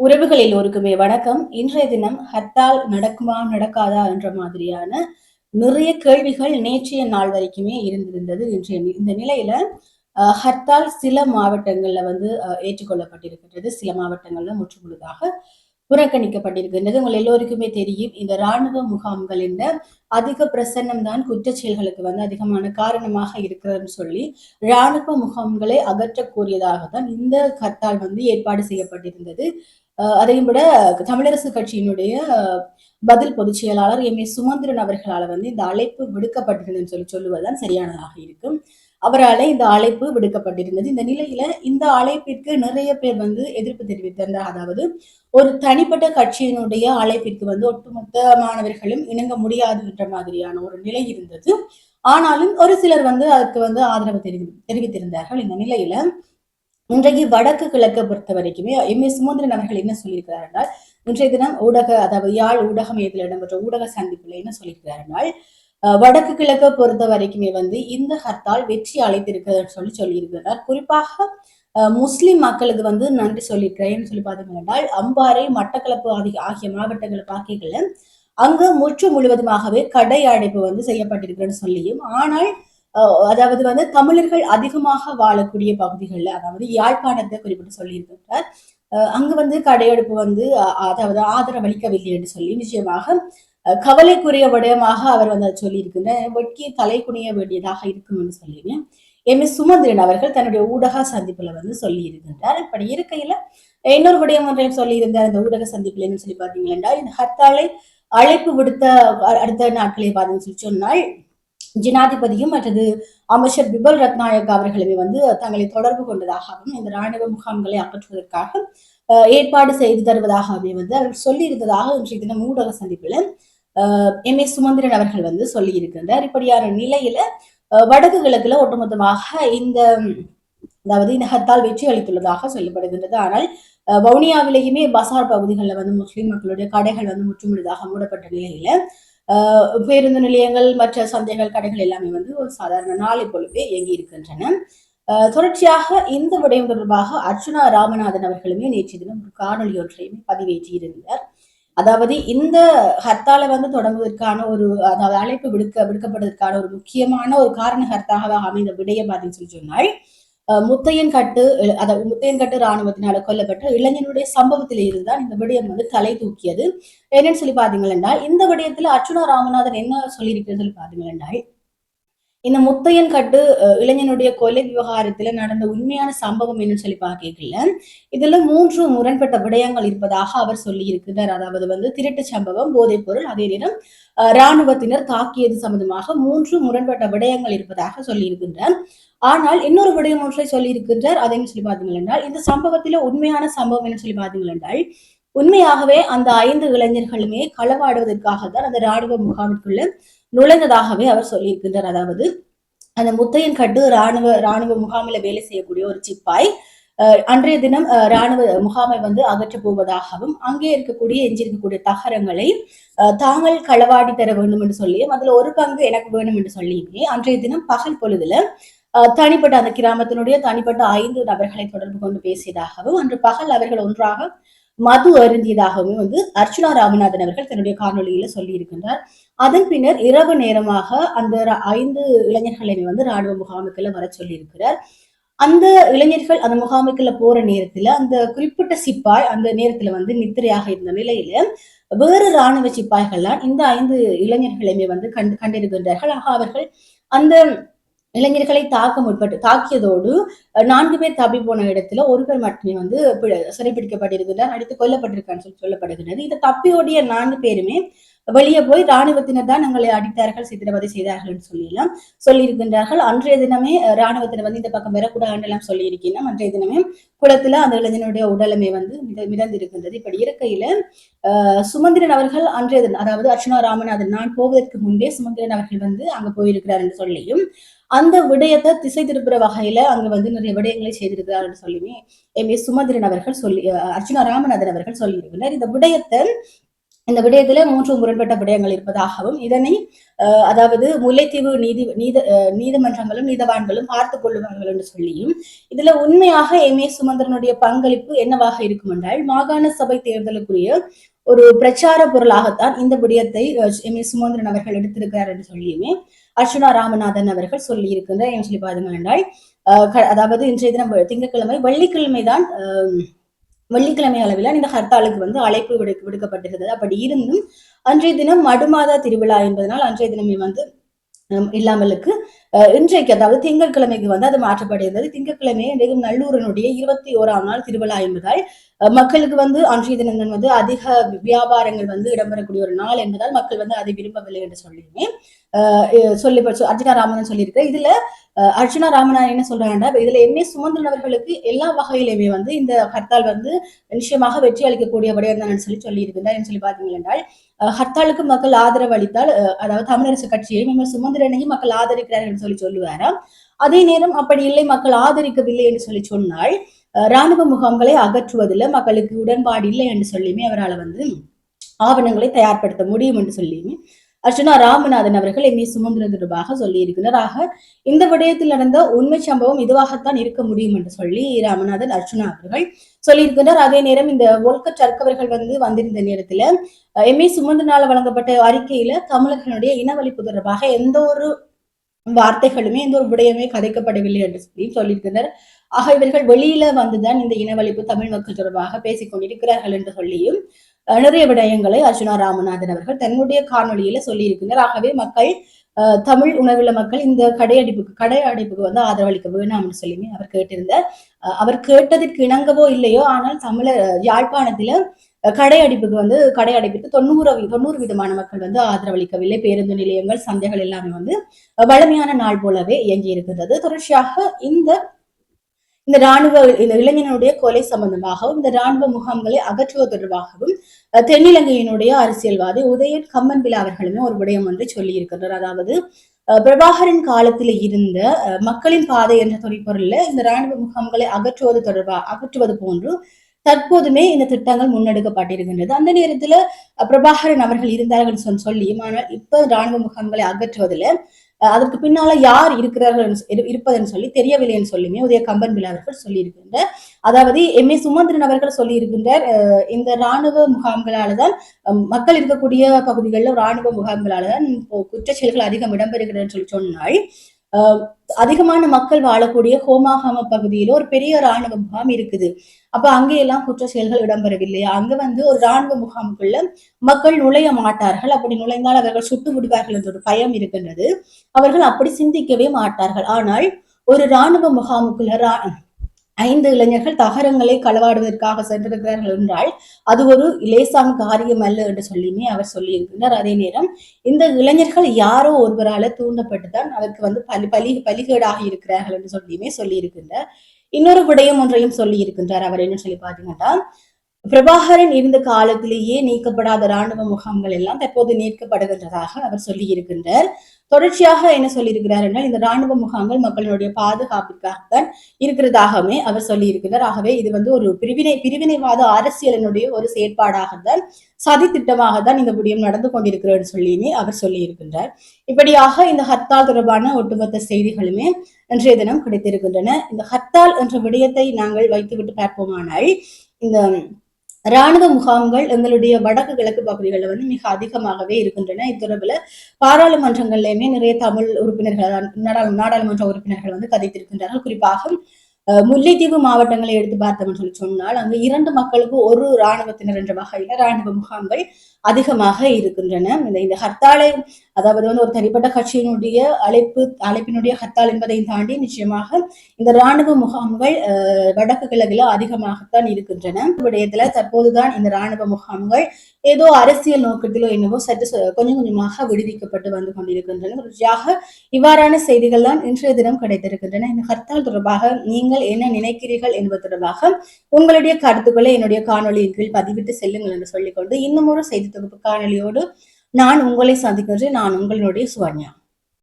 உறவுகள் எல்லோருக்குமே வணக்கம். இன்றைய தினம் ஹர்த்தால் நடக்குமா நடக்காதா என்ற மாதிரியான நிறைய கேள்விகள் நேற்றைய நாள் வரைக்குமே இருந்திருந்தது. இன்றைய இந்த நிலையில ஹர்த்தால் சில மாவட்டங்கள்ல வந்து ஏற்றுக்கொள்ளப்பட்டிருக்கின்றது. சில மாவட்டங்கள்ல முற்றுமுழுதாக புறக்கணிக்கப்பட்டிருக்கின்றது. உங்கள் எல்லோருக்குமே தெரியும் இந்த இராணுவ முகாம்களின் அதிக பிரசன்னம் தான் குற்ற செயல்களுக்கு வந்து அதிகமான காரணமாக இருக்கிறதுன்னு சொல்லி இராணுவ முகாம்களை அகற்றக்கூடியதாக தான் இந்த கத்தால் வந்து ஏற்பாடு செய்யப்பட்டிருந்தது. அதையும் விட தமிழரசு கட்சியினுடைய பதில் பொதுச் செயலாளர் எம் ஏ சுமந்திரன் அவர்களால் வந்து இந்த அழைப்பு விடுக்கப்பட்டிருந்ததுன்னு சொல்லி சொல்லுவதுதான் சரியானதாக இருக்கும். அவரால் இந்த அழைப்பு விடுக்கப்பட்டிருந்தது. இந்த நிலையில இந்த அழைப்பிற்கு நிறைய பேர் வந்து எதிர்ப்பு தெரிவித்திருந்தார் அதாவது ஒரு தனிப்பட்ட கட்சியினுடைய அழைப்பிற்கு வந்து ஒட்டுமொத்த மாணவர்களும் இணங்க முடியாது என்ற மாதிரியான ஒரு நிலை இருந்தது. ஆனாலும் ஒரு சிலர் வந்து அதுக்கு வந்து ஆதரவு தெரிவி தெரிவித்திருந்தார்கள். இந்த நிலையில இன்றைக்கு வடக்கு கிழக்கை பொறுத்த வரைக்குமே எம் ஏ சுமந்திரன் அவர்கள் என்ன சொல்லியிருக்கிறார் என்றால் இன்றைய தினம் ஊடக அதாவது யாழ் ஊடக மையத்தில் இடம்பெற்ற ஊடக சந்திப்புல என்ன சொல்லியிருக்கிறார் என்றால் வடக்கு கிழக்கை பொறுத்த வரைக்குமே வந்து இந்த ஹர்த்தால் வெற்றி அழைத்திருக்கிறதுன்னு சொல்லி சொல்லியிருக்கிறார். குறிப்பாக முஸ்லிம் மக்களுக்கு வந்து நன்றி சொல்லியிருக்கிறேன் சொல்லி பார்த்தீங்கன்னா என்றால் அம்பாறை மட்டக்களப்பு ஆகிய ஆகிய மாவட்டங்களை பார்க்கல அங்கு முற்று முழுவதுமாகவே கடை அடைப்பு வந்து செய்யப்பட்டிருக்கிறேன்னு சொல்லியும் ஆனால் அதாவது வந்து தமிழர்கள் அதிகமாக வாழக்கூடிய பகுதிகளில் அதாவது யாழ்ப்பாணத்தை குறிப்பிட்டு சொல்லியிருக்கின்றார். அங்கு வந்து கடையெடுப்பு வந்து அதாவது ஆதரவளிக்கவில்லை என்று சொல்லி நிச்சயமாக கவலைக்குரிய விடயமாக அவர் வந்து சொல்லியிருக்கின்ற வெட்கி தலை குனிய வேண்டியதாக இருக்கும் என்று சொல்லி எம். எஸ். சுமந்திரன் அவர்கள் தன்னுடைய ஊடக சந்திப்புல வந்து சொல்லி இருக்கின்றார் இப்படி இருக்கையில இன்னொரு விடயம் ஒன்றையும் சொல்லியிருந்தார். இந்த ஊடக சந்திப்புல என்ன சொல்லி பார்த்தீங்கன்னா இந்த ஹர்த்தாலை அழைப்பு விடுத்த அடுத்த நாட்களை பார்த்தீங்கன்னு சொல்லி சொன்னால் ஜனாதிபதியும் மற்றது அமைச்சர் பிபல் ரத்நாயக் அவர்களுமே வந்து தங்களை தொடர்பு கொண்டதாகவும் இந்த ராணுவ முகாம்களை அகற்றுவதற்காக ஏற்பாடு செய்து தருவதாகவே வந்து அவர் சொல்லியிருந்ததாக இன்றைய தினம் ஊடக சந்திப்பில் எம். ஏ. சுமந்திரன் அவர்கள் வந்து சொல்லி இருக்கின்றார் இப்படியான நிலையில வடக்கு கிழக்குல ஒட்டுமொத்தமாக இந்த அதாவது இந்த ஹத்தால் வெற்றி அளித்துள்ளதாக சொல்லப்படுகின்றது. ஆனால் வவுனியாவிலேயுமே பசார் பகுதிகளில் வந்து முஸ்லீம் மக்களுடைய கடைகள் வந்து முற்றுமுழுதாக மூடப்பட்ட நிலையில பேருந்து நிலையங்கள் மற்ற சந்தைகள் கடைகள் எல்லாமே வந்து ஒரு சாதாரண நாளை போலவே இயங்கி இருக்கின்றன. தொடர்ச்சியாக இந்த விடயம் தொடர்பாக அர்ச்சுனா ராமநாதன் அவர்களுமே நேற்று தினம் ஒரு காணொலி ஒன்றையுமே பதிவேற்றியிருந்தார் அதாவது இந்த ஹர்த்தாலை வந்து தொடங்குவதற்கான ஒரு அதாவது அழைப்பு விடுக்க விடுக்கப்படுவதற்கான ஒரு முக்கியமான ஒரு காரண ஹர்த்தாக அமைந்த விடயம் அப்படின்னு சொல்லி சொன்னால் முத்தையன் கட்டு அதாவது முத்தையன் கட்டு ராணுவத்தினால கொல்லப்பட்ட இளைஞனுடைய சம்பவத்தில் இருந்துதான் இந்த விடயம் வந்து தலை தூக்கியது. என்னன்னு சொல்லி பாத்தீங்கன்னா இந்த விடயத்துல அர்ச்சுனா ராமநாதன் என்ன சொல்லியிருக்கிறது சொல்லி பாத்தீங்கன்னா இந்த முத்தையன் கட்டு இளைஞனுடைய கொலை விவகாரத்துல நடந்த உண்மையான சம்பவம் என்னன்னு சொல்லி பார்க்கல இதுல மூன்று முரண்பட்ட விடயங்கள் இருப்பதாக அவர் சொல்லி இருக்கிறார் அதாவது வந்து திருட்டு சம்பவம் போதைப் பொருள் அதே நேரம் இராணுவத்தினர் தாக்கியது சம்பந்தமாக மூன்று முரண்பட்ட விடயங்கள் இருப்பதாக சொல்லி இருக்கின்றார் ஆனால் இன்னொரு விடயம் ஒன்றை சொல்லி இருக்கின்றார் அதை சொல்லி பார்த்தீங்கள் என்றால் இந்த சம்பவத்துல உண்மையான சம்பவம் என்ன சொல்லி பார்த்தீங்கள் என்றால் உண்மையாகவே அந்த ஐந்து இளைஞர்களுமே களவாடுவதற்காக தான் அந்த ராணுவ முகாமிற்குள்ள நுழைந்ததாகவே அவர் சொல்லியிருக்கின்றார். அதாவது அந்த முத்தையன் கட்டு ராணுவ ராணுவ முகாமில் வேலை செய்யக்கூடிய ஒரு சிப்பாய் அன்றைய தினம் ராணுவ முகாமை வந்து அகற்ற போவதாகவும் அங்கே இருக்கக்கூடிய எஞ்சிருக்கக்கூடிய தகரங்களை தாங்கள் களவாடி தர வேண்டும் என்று சொல்லியும் அதுல ஒரு பங்கு எனக்கு வேணும் என்று சொல்லியுமே அன்றைய தினம் பகல் பொழுதுல தனிப்பட்ட அந்த கிராமத்தினுடைய தனிப்பட்ட ஐந்து நபர்களை தொடர்பு கொண்டு பேசியதாகவும் அன்று பகல் அவர்கள் ஒன்றாக மது அருந்தியதாகவும் வந்து அர்ச்சுனா ராமநாதன் அவர்கள் தன்னுடைய காணொலியில சொல்லி இருக்கின்றார் அதன் பின்னர் இரவு நேரமாக அந்த ஐந்து இளைஞர்களை வந்து ராணுவ முகாமுக்குள்ள வர சொல்லி இருக்கிறார் அந்த இளைஞர்கள் அந்த முகாமுக்குள்ள போற நேரத்துல அந்த குறிப்பிட்ட சிப்பாய் அந்த நேரத்துல வந்து நித்திரையாக இருந்த நிலையில வேறு ராணுவ சிப்பாய்கள்லாம் இந்த ஐந்து இளைஞர்களையுமே வந்து கண்டு கண்டிருக்கின்றார்கள். ஆக அவர்கள் அந்த இளைஞர்களை தாக்க முற்பட்டு தாக்கியதோடு நான்கு பேர் தப்பி போன இடத்துல ஒரு பேர் மட்டுமே வந்து சிறைப்பிடிக்கப்பட்டிருக்கிறார் அடித்து கொல்லப்பட்டிருக்கான்னு சொல்லி சொல்லப்படுகிறது. இந்த தப்பியோடைய நான்கு பேருமே வெளியே போய் ராணுவத்தினர் தான் எங்களை அடித்தார்கள் சித்திரவதை செய்தார்கள் சொல்லியெல்லாம் சொல்லியிருக்கின்றார்கள். அன்றைய தினமே ராணுவத்தினர் வந்து இந்த பக்கம் வரக்கூடாதுலாம் சொல்லியிருக்கணும் அன்றைய தினமே குளத்துல அந்த இளைஞனுடைய உடலமே வந்து மித மிதந்திருக்கின்றது. இப்படி இருக்கையில சுமந்திரன் அவர்கள் அன்றைய தினம் அதாவது அர்ச்சனா ராமநாதன் நான் போவதற்கு முன்பே சுமந்திரன் அவர்கள் வந்து அங்க போயிருக்கிறார் என்று சொல்லியும் அந்த விடயத்தை திசை திருப்புற வகையில அங்க வந்து நிறைய விடயங்களை செய்திருக்கிறார் என்று சொல்லியுமே எம். ஏ. சுமந்திரன் அவர்கள் சொல்லி அர்ச்சனா ராமநாதன் அவர்கள் சொல்லியிருக்கிறார். இந்த விடயத்தை இந்த விடயத்துல மூன்று முரண்பட்ட விடயங்கள் இருப்பதாகவும் இதனை அதாவது முல்லைத்தீவு நீதி நீத நீதிமன்றங்களும் நீதவான்களும் பார்த்து கொள்ளுவார்கள் என்று சொல்லியும் இதுல உண்மையாக எம் ஏ சுமந்திரனுடைய பங்களிப்பு என்னவாக இருக்கும் என்றால் மாகாண சபை தேர்தலுக்குரிய ஒரு பிரச்சார பொருளாகத்தான் இந்த விடயத்தை எம் ஏ சுமந்திரன் அவர்கள் எடுத்திருக்கிறார் என்று சொல்லியுமே அர்ச்சுனா ராமநாதன் அவர்கள் சொல்லி இருக்கின்ற சொல்லி பாருங்கள் என்றால் அதாவது இன்றைய தினம் திங்கட்கிழமை வெள்ளிக்கிழமை தான் வெள்ளிக்கிழமை அளவில் இந்த ஹர்த்தாலுக்கு வந்து அழைப்பு விடு விடுக்கப்பட்டிருந்தது. அப்படி இருந்தும் அன்றைய தினம் மடுமாதா திருவிழா என்பதனால் அன்றைய தினமே வந்து இல்லாமலுக்கு இன்றைக்கு அதாவது திங்கட்கிழமைக்கு வந்து அது மாற்றப்படுகிறது திங்கட்கிழமை இன்றைக்கு நல்லூரனுடைய இருபத்தி ஓராம் நாள் திருவிழா என்பதால் மக்களுக்கு வந்து அன்றைய தினங்கள் வந்து அதிக வியாபாரங்கள் வந்து இடம்பெறக்கூடிய ஒரு நாள் என்பதால் மக்கள் வந்து அதை விரும்பவில்லை என்று சொல்லியுமே சொல்லி அர்ஜுனா ராமனன் சொல்லியிருக்க இதுல அர்ஜுனா ராமனா என்ன சொல்றாங்கன்னா இதுல எம்ஏ சுமந்திரன் அவர்களுக்கு எல்லா வகையிலுமே வந்து இந்த ஹர்த்தால் வந்து நிச்சயமாக வெற்றி அளிக்கக்கூடிய விடயம் சொல்லி சொல்லி இருக்கின்றார் சொல்லி பார்த்தீங்க என்றால் ஹர்த்தாலுக்கு மக்கள் ஆதரவு அளித்தால் அதாவது தமிழரசு கட்சியையும் எம்ஏ சுமந்திரனையும் மக்கள் ஆதரிக்கிறார்கள் என்று சொல்லி சொல்லுவாராம். அதே நேரம் அப்படி இல்லை மக்கள் ஆதரிக்கவில்லை என்று சொல்லி சொன்னால் ராணுவ முகாம்களை அகற்றுவதில் மக்களுக்கு உடன்பாடு இல்லை என்று சொல்லியுமே அவரால் வந்து ஆவணங்களை தயார்படுத்த முடியும் என்று சொல்லியுமே அர்ச்சனா ராமநாதன் அவர்கள் எம்ஏ சுமந்திரன் தொடர்பாக சொல்லி இருக்கிறார் ஆக இந்த விடயத்தில் நடந்த உண்மை சம்பவம் இதுவாகத்தான் இருக்க முடியும் என்று சொல்லி ராமநாதன் அர்ச்சனா அவர்கள் சொல்லியிருக்கின்றார் அதே நேரம் இந்த ஒல்க சர்க்கவர்கள் வந்து வந்திருந்த நேரத்துல எம்ஏ சுமந்திரனால வழங்கப்பட்ட அறிக்கையில தமிழர்களுடைய இனவழிப்பு தொடர்பாக எந்த ஒரு வார்த்தைகளுமே எந்த ஒரு விடயமே கதைக்கப்படவில்லை என்று சொல்லி சொல்லியிருக்கின்றனர் ஆக இவர்கள் வெளியில வந்துதான் இந்த இனவழிப்பு தமிழ் மக்கள் தொடர்பாக பேசிக் கொண்டிருக்கிறார்கள் என்று சொல்லியும் நிறைய விடயங்களை அர்ஜுனா ராமநாதன் அவர்கள் தன்னுடைய காணொலியில சொல்லியிருக்கின்றனர் ஆகவே மக்கள் தமிழ் உணவுள்ள மக்கள் இந்த கடையடிப்புக்கு கடை அடைப்புக்கு வந்து ஆதரவளிக்க வேணாம்னு சொல்லி அவர் கேட்டிருந்த அவர் கேட்டதற்கு இணங்கவோ இல்லையோ ஆனால் தமிழர் யாழ்ப்பாணத்துல கடையடிப்புக்கு வந்து கடையடைப்புக்கு தொண்ணூறு தொண்ணூறு விதமான மக்கள் வந்து ஆதரவளிக்கவில்லை. பேருந்து நிலையங்கள் சந்தைகள் எல்லாமே வந்து வளமையான நாள் போலவே இயங்கி இருக்கின்றது தொடர்ச்சியாக இந்த இந்த ராணுவ இந்த இளைஞனுடைய கொலை சம்பந்தமாகவும் இந்த ராணுவ முகாம்களை அகற்றுவது தொடர்பாகவும் தென்னிலங்கையினுடைய அரசியல்வாதி உதயன் கம்மன்பில் அவர்களுமே ஒரு விடயம் ஒன்றை சொல்லி இருக்கின்றனர் அதாவது பிரபாகரின் காலத்தில் இருந்த மக்களின் பாதை என்ற தொழிற்பொருள்ல இந்த ராணுவ முகாம்களை அகற்றுவது தொடர்பாக அகற்றுவது போன்று தற்போதுமே இந்த திட்டங்கள் முன்னெடுக்கப்பட்டிருக்கின்றது. அந்த நேரத்துல பிரபாகரன் அவர்கள் இருந்தார்கள் சொல்லியும் ஆனால் இப்ப ராணுவ முகாம்களை அகற்றுவதில் அதற்கு பின்னால யார் இருக்கிறார்கள் இருப்பதுன்னு சொல்லி தெரியவில்லைன்னு சொல்லுமே உதய கம்பன் பிள்ளை அவர்கள் சொல்லியிருக்கின்ற அதாவது எம். ஏ. சுமந்திரன் அவர்கள் சொல்லி இருக்கின்றார் இந்த ராணுவ முகாம்களால தான் மக்கள் இருக்கக்கூடிய பகுதிகளில் ராணுவ முகாம்களால தான் குற்றச்செயல்கள் அதிகம் இடம்பெறுகிறதுன்னு சொல்லி சொன்னால் அதிகமான மக்கள் வாழக்கூடிய ஹோமாகாம பகுதியில ஒரு பெரிய ராணுவ முகாம் இருக்குது. அப்ப அங்கெல்லாம் குற்ற செயல்கள் இடம்பெறவில்லையா? அங்க வந்து ஒரு ராணுவ முகாமுக்குள்ள மக்கள் நுழைய மாட்டார்கள். அப்படி நுழைந்தால் அவர்கள் சுட்டு விடுவார்கள் என்ற ஒரு பயம் இருக்கின்றது. அவர்கள் அப்படி சிந்திக்கவே மாட்டார்கள். ஆனால் ஒரு ராணுவ முகாமுக்குள்ள ஐந்து இளைஞர்கள் தகரங்களை களவாடுவதற்காக சென்றிருக்கிறார்கள் என்றால் அது ஒரு இலேசான காரியம் அல்ல என்று சொல்லியுமே அவர் சொல்லியிருக்கின்றார் அதே நேரம் இந்த இளைஞர்கள் யாரோ ஒருவரால தூண்டப்பட்டுதான் அவருக்கு வந்து பலி பலி பலிகேடாக இருக்கிறார்கள் என்று சொல்லியுமே சொல்லியிருக்கின்றார் இன்னொரு விடயம் ஒன்றையும் சொல்லி இருக்கின்றார் அவர் என்ன சொல்லி பாத்தீங்கன்னா பிரபாகரன் இருந்த காலத்திலேயே நீக்கப்படாத ராணுவ முகாம்கள் எல்லாம் தற்போது நீக்கப்படுகின்றதாக அவர் சொல்லி இருக்கின்றார் தொடர்ச்சியாக என்ன சொல்லியிருக்கிறார் என்றால் இந்த ராணுவ முகாம்கள் மக்களுடைய பாதுகாப்பிற்காகத்தான் இருக்கிறதாகவே அவர் சொல்லியிருக்கிறார். ஆகவே இது வந்து ஒரு பிரிவினை பிரிவினைவாத அரசியலினுடைய ஒரு செயற்பாடாகத்தான் சதி திட்டமாக தான் இந்த விடயம் நடந்து கொண்டிருக்கிறது சொல்லியுமே அவர் சொல்லியிருக்கின்றார் இப்படியாக இந்த ஹர்த்தால் தொடர்பான ஒட்டுமொத்த செய்திகளுமே இன்றைய தினம் கிடைத்திருக்கின்றன. இந்த ஹர்த்தால் என்ற விடயத்தை நாங்கள் வைத்துவிட்டு பார்ப்போமானால் இந்த ராணுவ முகாம்கள் எங்களுடைய வடக்கு கிழக்கு பகுதிகளில் வந்து மிக அதிகமாகவே இருக்கின்றன. இத்தொடர்பில் பாராளுமன்றங்கள்லையுமே நிறைய தமிழ் உறுப்பினர்கள் நாடாளுமன்ற உறுப்பினர்கள் வந்து கதைத்திருக்கின்றார்கள். குறிப்பாக முல்லைத்தீவு மாவட்டங்களை எடுத்து பார்த்தோம்னு சொல்லி சொன்னால் அங்கு இரண்டு மக்களுக்கு ஒரு இராணுவத்தினர் என்ற வகையில இராணுவ முகாம்கள் அதிகமாக இருக்கின்றன. இந்த இந்த ஹர்த்தாலை அதாவது வந்து ஒரு தனிப்பட்ட கட்சியினுடைய அழைப்பு அழைப்பினுடைய ஹர்த்தால் என்பதையும் தாண்டி நிச்சயமாக இந்த இராணுவ முகாம்கள் வடக்கு கிழக்கில் அதிகமாகத்தான் இருக்கின்றன. விடயத்துல தற்போதுதான் இந்த இராணுவ முகாம்கள் ஏதோ அரசியல் நோக்கத்திலோ என்னவோ சற்று கொஞ்சம் கொஞ்சமாக விடுவிக்கப்பட்டு வந்து கொண்டிருக்கின்றன. தொடர்ச்சியாக இவ்வாறான செய்திகள் தான் இன்றைய தினம் கிடைத்திருக்கின்றன. இந்த ஹர்த்தால் தொடர்பாக நீங்கள் என்ன நினைக்கிறீர்கள் என்பது தொடர்பாக உங்களுடைய கருத்துக்களை என்னுடைய காணொலியின் கீழ் பதிவிட்டு செல்லுங்கள் என்று சொல்லிக்கொண்டு இன்னும் ஒரு செய்தி தொகுப்பு காணொலியோடு நான் உங்களை சந்திக்கின்றேன். நான் உங்களுடைய சுவன்யா.